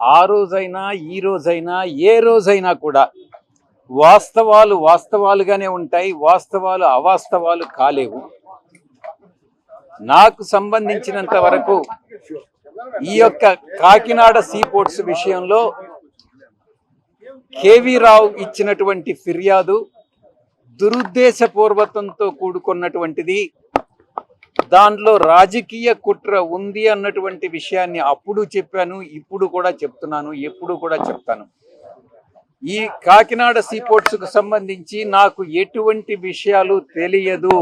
ఆ రోజైనా ఈ రోజైనా ఏ రోజైనా కూడా వాస్తవాలు వాస్తవాలుగానే ఉంటాయి వాస్తవాలు అవాస్తవాలు కాలేవు. నాకు సంబంధించినంత వరకు ఈ యొక్క కాకినాడ సీపోర్ట్స్ విషయంలో కేవి రావు ఇచ్చినటువంటి ఫిర్యాదు దురుద్దేశపూర్వకంతో కూడుకున్నటువంటిది. దాంట్లో రాజకీయ కుట్ర ఉంది అన్నటువంటి విషయాన్ని అప్పుడు చెప్పాను ఇప్పుడు కూడా చెప్తున్నాను ఎప్పుడు కూడా చెప్తాను. ఈ కాకినాడ సీపోర్ట్స్కు సంబంధించి నాకు ఎటువంటి విషయాలు తెలియదు.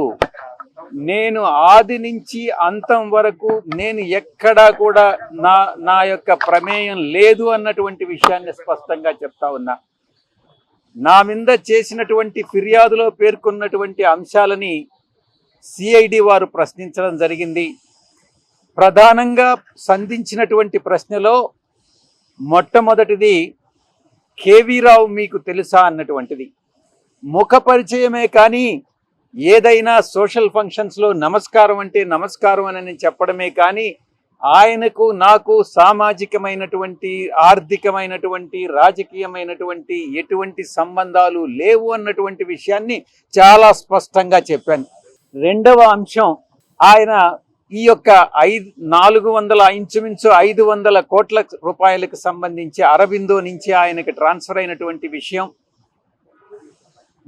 నేను ఆది నుంచి అంతం వరకు నేను ఎక్కడా కూడా నా నా యొక్క ప్రమేయం లేదు అన్నటువంటి విషయాన్ని స్పష్టంగా చెప్తా ఉన్నా. నా మీద చేసినటువంటి ఫిర్యాదులో పేర్కొన్నటువంటి అంశాలని సిఐడి వారు ప్రశ్నించడం జరిగింది. ప్రధానంగా సంధించినటువంటి ప్రశ్నలో మొట్టమొదటిది కేవీరావు మీకు తెలుసా అన్నటువంటిది. ముఖ పరిచయమే కానీ ఏదైనా సోషల్ ఫంక్షన్స్లో నమస్కారం అంటే నమస్కారం అని చెప్పడమే కానీ ఆయనకు నాకు సామాజికమైనటువంటి ఆర్థికమైనటువంటి రాజకీయమైనటువంటి ఎటువంటి సంబంధాలు లేవు అన్నటువంటి విషయాన్ని చాలా స్పష్టంగా చెప్పాను. రెండవ అంశం ఆయన ఈ యొక్క ఐదు నాలుగు వందల ఇంచుమించు ఐదు వందల కోట్ల రూపాయలకు సంబంధించి అరబిందో నుంచి ఆయనకి ట్రాన్స్ఫర్ అయినటువంటి విషయం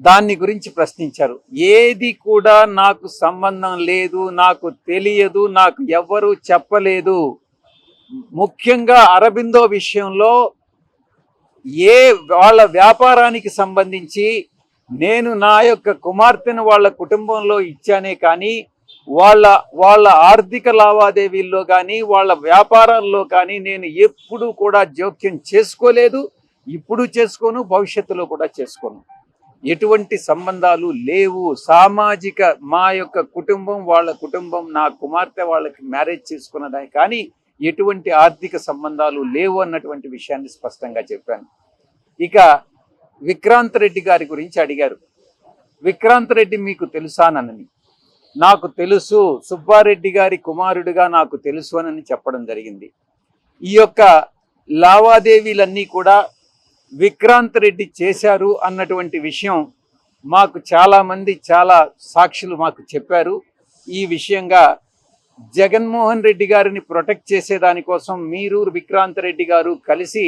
దాన్ని గురించి ప్రశ్నించారు. ఏది కూడా నాకు సంబంధం లేదు నాకు తెలియదు నాకు ఎవ్వరూ చెప్పలేదు. ముఖ్యంగా అరబిందో విషయంలో ఏ వాళ్ళ వ్యాపారానికి సంబంధించి నేను నా యొక్క కుమార్తెను వాళ్ళ కుటుంబంలో ఇచ్చానే కానీ వాళ్ళ వాళ్ళ ఆర్థిక లావాదేవీల్లో కానీ వాళ్ళ వ్యాపారాల్లో కానీ నేను ఎప్పుడూ కూడా జోక్యం చేసుకోలేదు. ఇప్పుడు చేసుకోను భవిష్యత్తులో కూడా చేసుకోను. ఎటువంటి సంబంధాలు లేవు. సామాజిక మా యొక్క కుటుంబం వాళ్ళ కుటుంబం నా కుమార్తె వాళ్ళకి మ్యారేజ్ చేసుకున్నదే కానీ ఎటువంటి ఆర్థిక సంబంధాలు లేవు అన్నటువంటి విషయాన్ని స్పష్టంగా చెప్పాను. ఇక విక్రాంత్ రెడ్డి గారి గురించి అడిగారు. విక్రాంత్ రెడ్డి మీకు తెలుసానని నాకు తెలుసు సుబ్బారెడ్డి గారి కుమారుడిగా నాకు తెలుసు అని చెప్పడం జరిగింది. ఈ యొక్క లావాదేవీలన్నీ కూడా విక్రాంత్ రెడ్డి చేశారు అన్నటువంటి విషయం మాకు చాలామంది చాలా సాక్షులు మాకు చెప్పారు. ఈ విషయంగా జగన్మోహన్ రెడ్డి గారిని ప్రొటెక్ట్ చేసేదానికోసం మీరు విక్రాంత్ రెడ్డి గారు కలిసి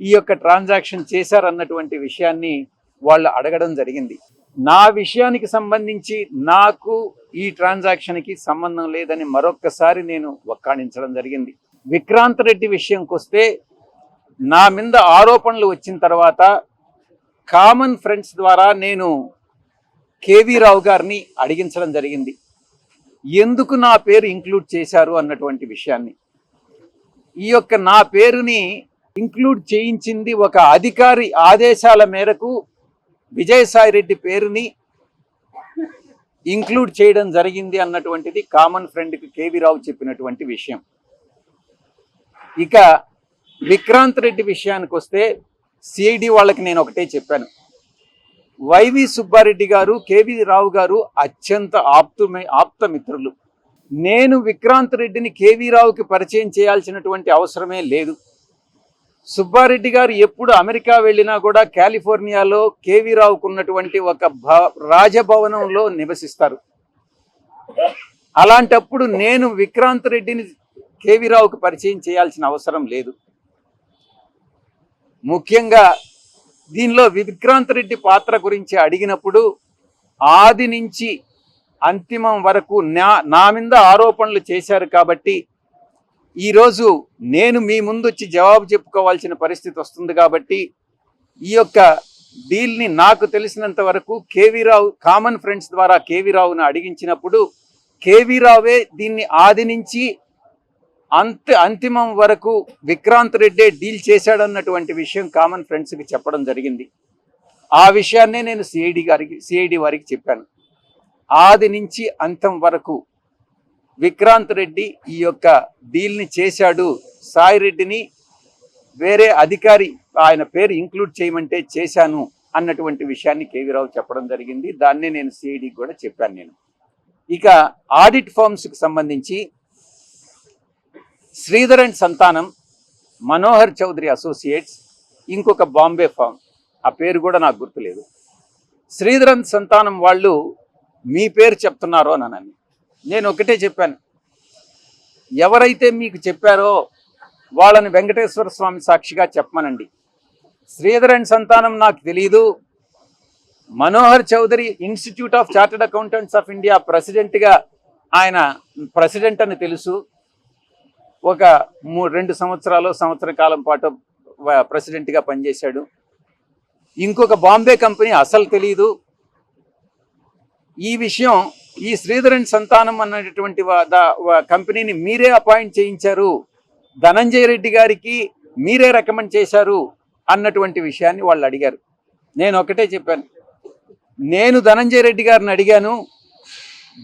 ఈ యొక్క ట్రాన్సాక్షన్ చేశారన్నటువంటి విషయాన్ని వాళ్ళు అడగడం జరిగింది. నా విషయానికి సంబంధించి నాకు ఈ ట్రాన్సాక్షన్కి సంబంధం లేదని మరొక్కసారి నేను వక్కాణించడం జరిగింది. విక్రాంత్ రెడ్డి విషయంకి వస్తే నా మీద ఆరోపణలు వచ్చిన తర్వాత కామన్ ఫ్రెండ్స్ ద్వారా నేను కేవీ రావు గారిని అడిగించడం జరిగింది. ఎందుకు నా పేరు ఇంక్లూడ్ చేశారు అన్నటువంటి విషయాన్ని. ఈ యొక్క నా పేరుని ఇంక్లూడ్ చేయించింది ఒక అధికారి ఆదేశాల మేరకు విజయసాయి రెడ్డి పేరుని ఇంక్లూడ్ చేయడం జరిగింది అన్నటువంటిది కామన్ ఫ్రెండ్కి కేవీ రావు చెప్పినటువంటి విషయం. ఇక విక్రాంత్ రెడ్డి విషయానికి వస్తే సిఐడి వాళ్ళకి నేను ఒకటే చెప్పాను. వైవి సుబ్బారెడ్డి గారు కేవీ రావు గారు అత్యంత ఆప్తుమే ఆప్త మిత్రులు నేను విక్రాంత్ రెడ్డిని కేవీ రావుకి పరిచయం చేయాల్సినటువంటి అవసరమే లేదు. సుబ్బారెడ్డి గారు ఎప్పుడు అమెరికా వెళ్ళినా కూడా కాలిఫోర్నియాలో కేవీ రావుకు ఉన్నటువంటి ఒక రాజభవనంలో నివసిస్తారు. అలాంటప్పుడు నేను విక్రాంత్ రెడ్డిని కేవీ రావుకు పరిచయం చేయాల్సిన అవసరం లేదు. ముఖ్యంగా దీనిలో విక్రాంత్ రెడ్డి పాత్ర గురించి అడిగినప్పుడు ఆది నుంచి అంతిమం వరకు నా నా మీద ఆరోపణలు చేశారు కాబట్టి ఈరోజు నేను మీ ముందు వచ్చి జవాబు చెప్పుకోవాల్సిన పరిస్థితి వస్తుంది కాబట్టి ఈ యొక్క డీల్ని నాకు తెలిసినంత వరకు కేవీ రావు కామన్ ఫ్రెండ్స్ ద్వారా కేవీ రావును అడిగించినప్పుడు కేవీ రావే దీన్ని ఆది నుంచి అంత అంతిమం వరకు విక్రాంత్ రెడ్డే డీల్ చేశాడన్నటువంటి విషయం కామన్ ఫ్రెండ్స్కి చెప్పడం జరిగింది. ఆ విషయాన్నే నేను సిఐడి గారికి సిఐడి వారికి చెప్పాను. ఆది నుంచి అంతం వరకు విక్రాంత్ రెడ్డి ఈ యొక్క డీల్ని చేశాడు. సాయి రెడ్డిని వేరే అధికారి ఆయన పేరు ఇంక్లూడ్ చేయమంటే చేశాను అన్నటువంటి విషయాన్ని కేవీరావు చెప్పడం జరిగింది. దాన్నే నేను సిఐడికి కూడా చెప్పాను నేను. ఇక ఆడిట్ ఫర్మ్స్కి సంబంధించి శ్రీధరన్ సంతానం మనోహర్ చౌదరి అసోసియేట్స్ ఇంకొక బాంబే ఫామ్. ఆ పేరు కూడా నాకు గుర్తులేదు. శ్రీధరన్ సంతానం వాళ్ళు మీ పేరు చెప్తున్నారో అని అని నేను ఒకటే చెప్పాను. ఎవరైతే మీకు చెప్పారో వాళ్ళని వెంకటేశ్వర స్వామి సాక్షిగా చెప్పమనండి. శ్రీధరన్ సంతానం నాకు తెలియదు Manohar Chaudhary institute of chartered accountants of India ప్రెసిడెంట్గా ఆయన ప్రెసిడెంట్ అని తెలుసు. ఒక మూ రెండు సంవత్సరాలు సంవత్సర కాలం పాటు ప్రెసిడెంట్గా పనిచేశాడు. ఇంకొక బాంబే కంపెనీ అసలు తెలియదు ఈ విషయం ఈ శ్రీధరన్ సంతానం అన్నటువంటి వా- కంపెనీని మీరే అపాయింట్ చేయించారు. ధనంజయ రెడ్డి గారికి మీరే రికమెండ్ చేశారు అన్నటువంటి విషయాన్ని వాళ్ళు అడిగారు. నేను ఒకటే చెప్పాను. నేను ధనంజయ రెడ్డి గారిని అడిగాను.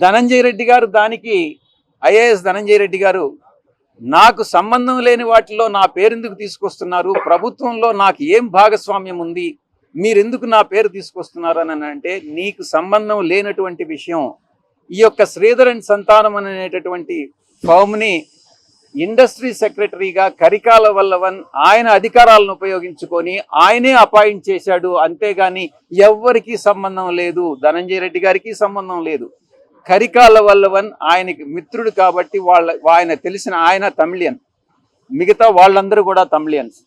ధనంజయ రెడ్డి గారు దానికి ఐఏఎస్ ధనంజయ రెడ్డి గారు నాకు సంబంధం లేని వాటిలో నా పేరెందుకు తీసుకొస్తున్నారు? ప్రభుత్వంలో నాకు ఏం భాగస్వామ్యం ఉంది? మీరెందుకు నా పేరు తీసుకొస్తున్నారు అని అంటే నీకు సంబంధం లేనటువంటి విషయం ఈ యొక్క శ్రీధరన్ సంతానం అనేటటువంటి ఫామ్ని ఇండస్ట్రీ సెక్రటరీగా కరికాల వల్లవన్ ఆయన అధికారాలను ఉపయోగించుకొని ఆయనే అపాయింట్ చేశాడు. అంతేగాని ఎవ్వరికీ సంబంధం లేదు. ధనంజయ రెడ్డి గారికి సంబంధం లేదు. కరికాల వల్లవన్ ఆయనకి మిత్రుడు కాబట్టి వాళ్ళ ఆయన తెలిసిన ఆయన తమిళియన్. మిగతా వాళ్ళందరూ కూడా తమిళియన్స్.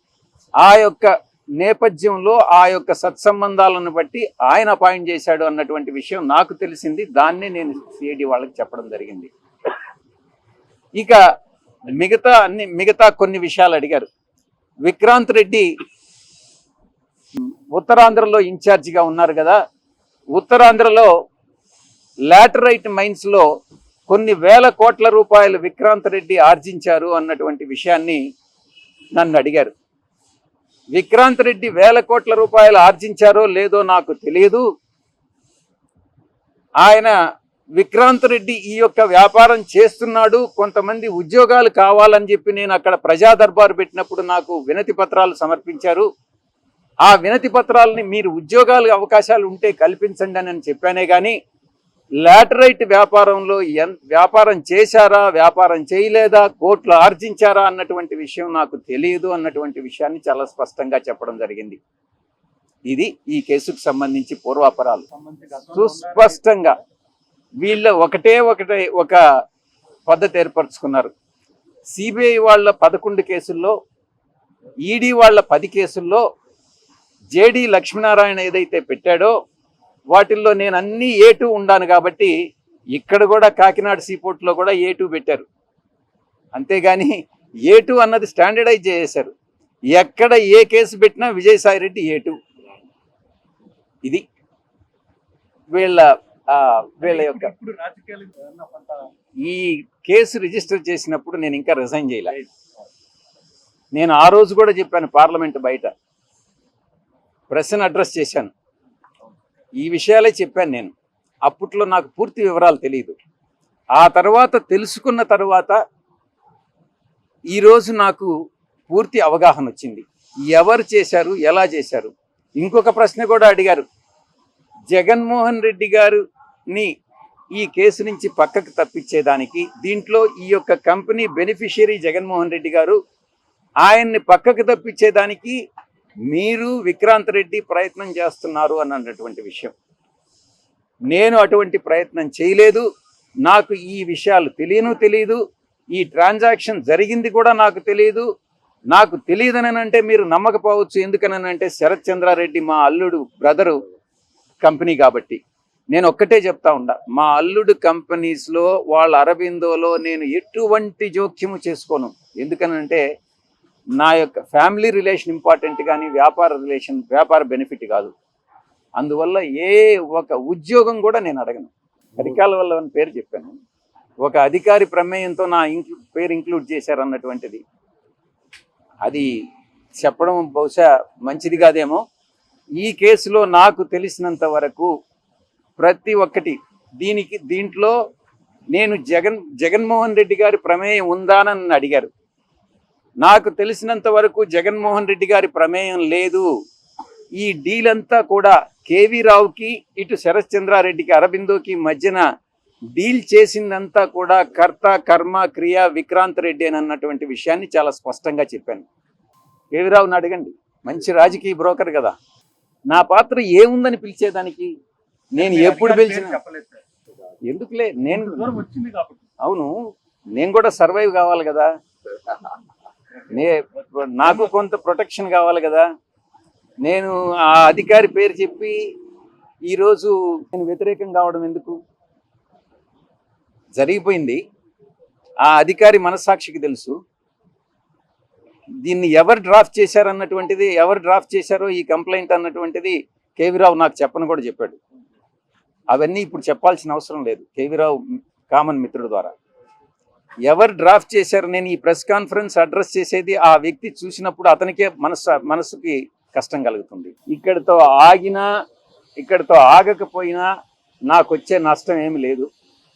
ఆ యొక్క నేపథ్యంలో ఆ యొక్క సత్సంబంధాలను బట్టి ఆయన అపాయింట్ చేశాడు అన్నటువంటి విషయం నాకు తెలిసింది. దాన్నే నేను సిఐడి వాళ్ళకి చెప్పడం జరిగింది. ఇక మిగతా అన్ని మిగతా కొన్ని విషయాలు అడిగారు. విక్రాంత్ రెడ్డి ఉత్తరాంధ్రలో ఇన్ఛార్జిగా ఉన్నారు కదా. ఉత్తరాంధ్రలో లాటరైట్ మైన్స్లో కొన్ని వేల కోట్ల రూపాయలు విక్రాంత్ రెడ్డి ఆర్జించారు అన్నటువంటి విషయాన్ని నన్ను అడిగారు. విక్రాంత్ రెడ్డి వేల కోట్ల రూపాయలు ఆర్జించారో లేదో నాకు తెలియదు ఆయన విక్రాంత్ రెడ్డి ఈ యొక్క వ్యాపారం చేస్తున్నాడు కొంతమంది ఉద్యోగాలు కావాలని చెప్పి నేను అక్కడ ప్రజా దర్బారు పెట్టినప్పుడు నాకు వినతి పత్రాలు సమర్పించారు. ఆ వినతి పత్రాలని మీరు ఉద్యోగాలు అవకాశాలు ఉంటే కల్పించండి అని చెప్పానే కానీ లాటరైట్ వ్యాపారంలో ఎన్ వ్యాపారం చేశారా వ్యాపారం చేయలేదా కోట్లు ఆర్జించారా అన్నటువంటి విషయం నాకు తెలియదు అన్నటువంటి విషయాన్ని చాలా స్పష్టంగా చెప్పడం జరిగింది. ఇది ఈ కేసుకు సంబంధించి పూర్వాపరాలు. సుస్పష్టంగా వీళ్ళ ఒకటే ఒకటే ఒక పద్ధతి ఏర్పరచుకున్నారు. సిబిఐ వాళ్ళ పదకొండు కేసుల్లో ఈడీ వాళ్ళ పది కేసుల్లో జేడి లక్ష్మీనారాయణ ఏదైతే పెట్టాడో వాటిల్లో నేను అన్ని ఏ టూ ఉండాను కాబట్టి ఇక్కడ కూడా కాకినాడ సీపోర్ట్లో కూడా ఏ టూ పెట్టారు. అంతేగాని ఏ టూ అన్నది స్టాండర్డైజ్ చేసేశారు. ఎక్కడ ఏ కేసు పెట్టినా విజయసాయి రెడ్డి ఏ టూ ఇది వీళ్ళ వీళ్ళ యొక్క ఈ కేసు రిజిస్టర్ చేసినప్పుడు నేను ఇంకా రిజైన్ చేయలే. నేను ఆ రోజు కూడా చెప్పాను పార్లమెంట్ బయట. ప్రశ్న అడ్రస్ చేశాను. ఈ విషయాలే చెప్పాను నేను. అప్పట్లో నాకు పూర్తి వివరాలు తెలియదు ఆ తర్వాత తెలుసుకున్న తర్వాత ఈరోజు నాకు పూర్తి అవగాహన వచ్చింది. ఎవరు చేశారు ఎలా చేశారు? ఇంకొక ప్రశ్న కూడా అడిగారు. జగన్మోహన్ రెడ్డి గారిని ఈ కేసు నుంచి పక్కకు తప్పించేదానికి దీంట్లో ఈ యొక్క కంపెనీ బెనిఫిషియరీ జగన్మోహన్ రెడ్డి గారు ఆయన్ని పక్కకు తప్పించేదానికి మీరు విక్రాంత్ రెడ్డి ప్రయత్నం చేస్తున్నారు అని అన్నటువంటి విషయం. నేను అటువంటి ప్రయత్నం చేయలేదు. నాకు ఈ విషయాలు తెలియను తెలియదు ఈ ట్రాన్సాక్షన్ జరిగింది కూడా నాకు తెలియదు నాకు తెలియదని అంటే మీరు నమ్మకపోవచ్చు. ఎందుకనంటే శరత్ చంద్రారెడ్డి మా అల్లుడు బ్రదరు కంపెనీ కాబట్టి. నేను ఒక్కటే చెప్తా ఉండా మా అల్లుడు కంపెనీస్లో వాళ్ళ అరబిందోలో నేను ఎటువంటి జోక్యము చేసుకోను. ఎందుకనంటే నా యొక్క ఫ్యామిలీ రిలేషన్ ఇంపార్టెంట్ కానీ వ్యాపార రిలేషన్ వ్యాపార బెనిఫిట్ కాదు. అందువల్ల ఏ ఒక ఉద్యోగం కూడా నేను అడగను. అధికారుల వల్ల అని పేరు చెప్పాను. ఒక అధికారి ప్రమేయంతో నా ఇంక్లూ పేరు ఇంక్లూడ్ చేశారు అన్నటువంటిది అది చెప్పడం బహుశా మంచిది కాదేమో. ఈ కేసులో నాకు తెలిసినంత వరకు ప్రతి ఒక్కటి దీనికి దీంట్లో నేను జగన్ జగన్మోహన్ రెడ్డి గారి ప్రమేయం ఉందానని నన్ను అడిగారు. నాకు తెలిసినంత వరకు జగన్మోహన్ రెడ్డి గారి ప్రమేయం లేదు. ఈ డీల్ అంతా కూడా కేవీ రావుకి ఇటు శరత్ చంద్రారెడ్డికి అరబిందోకి మధ్యన డీల్ చేసిందంతా కూడా కర్త కర్మ క్రియ విక్రాంత్ రెడ్డి అని అన్నటువంటి విషయాన్ని చాలా స్పష్టంగా చెప్పాను. కేవీరావుని అడగండి. మంచి రాజకీయ బ్రోకర్ కదా. నా పాత్ర ఏముందని పిలిచేదానికి? నేను ఎప్పుడు పిలిచిన ఎందుకులే? నేను అవును. నేను కూడా సర్వైవ్ కావాలి కదా. నే నాకు కొంత ప్రొటెక్షన్ కావాలి కదా. నేను ఆ అధికారి పేరు చెప్పి ఈరోజు నేను వ్యతిరేకం కావడం ఎందుకు? జరిగిపోయింది. ఆ అధికారి మనస్సాక్షికి తెలుసు. దీన్ని ఎవరు డ్రాఫ్ట్ చేశారన్నటువంటిది ఎవరు డ్రాఫ్ట్ చేశారో ఈ కంప్లైంట్ అన్నటువంటిది కేవీరావు నాకు చెప్పని కూడా చెప్పాడు. అవన్నీ ఇప్పుడు చెప్పాల్సిన అవసరం లేదు. కేవీరావు కామన్ మిత్రుడు ద్వారా. ఎవరు డ్రాఫ్ట్ చేశారు? నేను ఈ ప్రెస్ కాన్ఫరెన్స్ అడ్రస్ చేసేది ఆ వ్యక్తి చూసినప్పుడు అతనికే మనసు మనసుకి కష్టం కలుగుతుంది. ఇక్కడితో ఆగినా ఇక్కడితో ఆగకపోయినా నాకు వచ్చే నష్టం ఏమి లేదు.